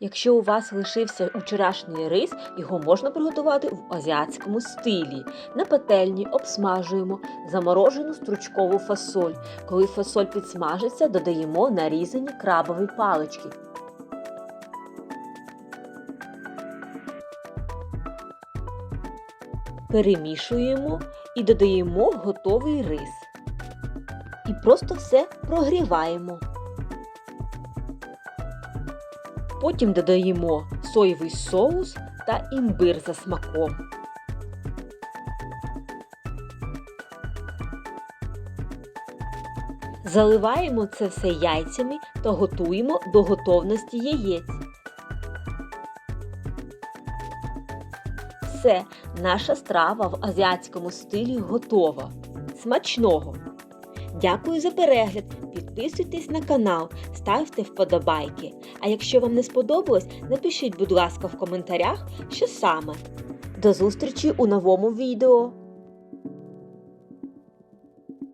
Якщо у вас лишився вчорашній рис, його можна приготувати в азіатському стилі. На пательні обсмажуємо заморожену стручкову фасоль. Коли фасоль підсмажиться, додаємо нарізані крабові палички. Перемішуємо і додаємо готовий рис. І просто все прогріваємо. Потім додаємо соєвий соус та імбир за смаком. Заливаємо це все яйцями та готуємо до готовності яєць. Все, наша страва в азіатському стилі готова. Смачного! Дякую за перегляд! Підписуйтесь на канал, ставте вподобайки. А якщо вам не сподобалось, напишіть, будь ласка, в коментарях, що саме. До зустрічі у новому відео!